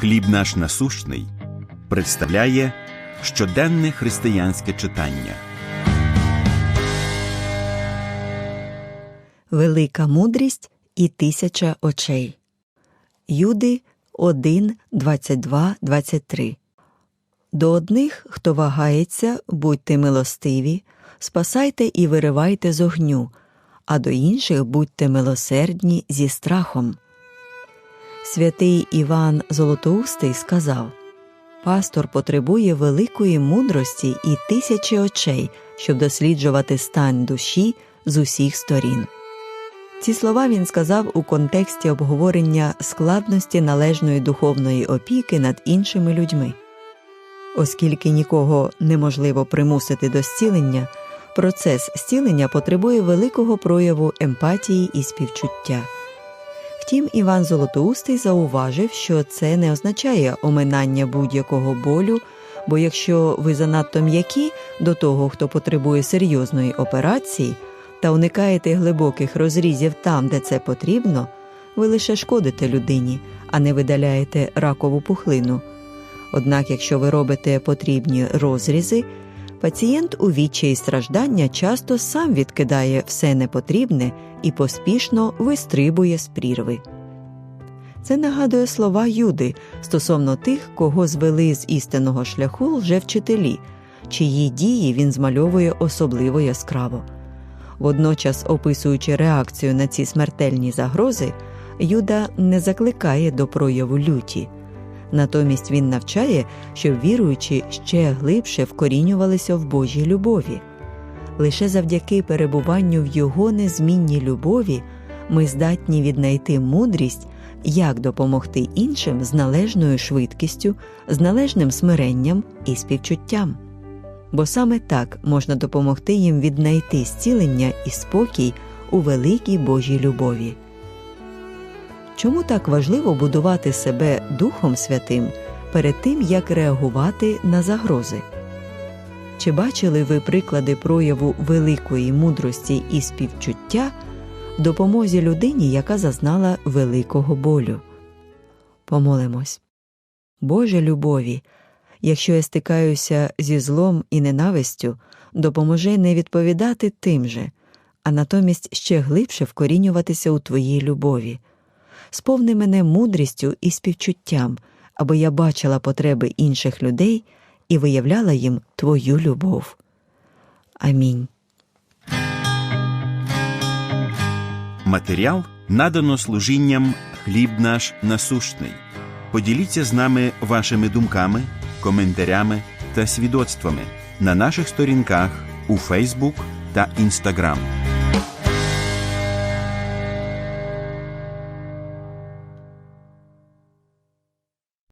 Хліб наш насущний представляє щоденне християнське читання. Велика мудрість і тисяча очей. Юди 1, 22, 23 До одних, хто вагається, будьте милостиві, спасайте і виривайте з огню, а до інших будьте милосердні зі страхом. Святий Іван Золотоустий сказав Пастор потребує великої мудрості і тисячі очей, щоб досліджувати стан душі з усіх сторін. Ці слова він сказав у контексті обговорення складності належної духовної опіки над іншими людьми. Оскільки нікого неможливо примусити до зцілення, процес зцілення потребує великого прояву емпатії і співчуття. Втім, Іван Золотоустий зауважив, що це не означає оминання будь-якого болю, бо якщо ви занадто м'які до того, хто потребує серйозної операції, та уникаєте глибоких розрізів там, де це потрібно, ви лише шкодите людині, а не видаляєте ракову пухлину. Однак, якщо ви робите потрібні розрізи, пацієнт у відчаї страждання часто сам відкидає все непотрібне і поспішно вистрибує з прірви. Це нагадує слова Юди стосовно тих, кого звели з істинного шляху лжевчителі, чиї дії він змальовує особливо яскраво. Водночас, описуючи реакцію на ці смертельні загрози, Юда не закликає до прояву люті. Натомість він навчає, щоб віруючі ще глибше вкорінювалися в Божій любові. Лише завдяки перебуванню в Його незмінній любові ми здатні віднайти мудрість, як допомогти іншим з належною швидкістю, з належним смиренням і співчуттям. Бо саме так можна допомогти їм віднайти зцілення і спокій у великій Божій любові. Чому так важливо будувати себе Духом Святим перед тим, як реагувати на загрози? Чи бачили ви приклади прояву великої мудрості і співчуття в допомозі людині, яка зазнала великого болю? Помолимось. Боже любові, якщо я стикаюся зі злом і ненавистю, допоможи не відповідати тим же, а натомість ще глибше вкорінюватися у Твоїй любові. Сповни мене мудрістю і співчуттям, аби я бачила потреби інших людей і виявляла їм Твою любов. Амінь. Матеріал надано служінням Хліб наш насущний. Поділіться з нами вашими думками, коментарями та свідоцтвами на наших сторінках у Фейсбук та Інстаграм.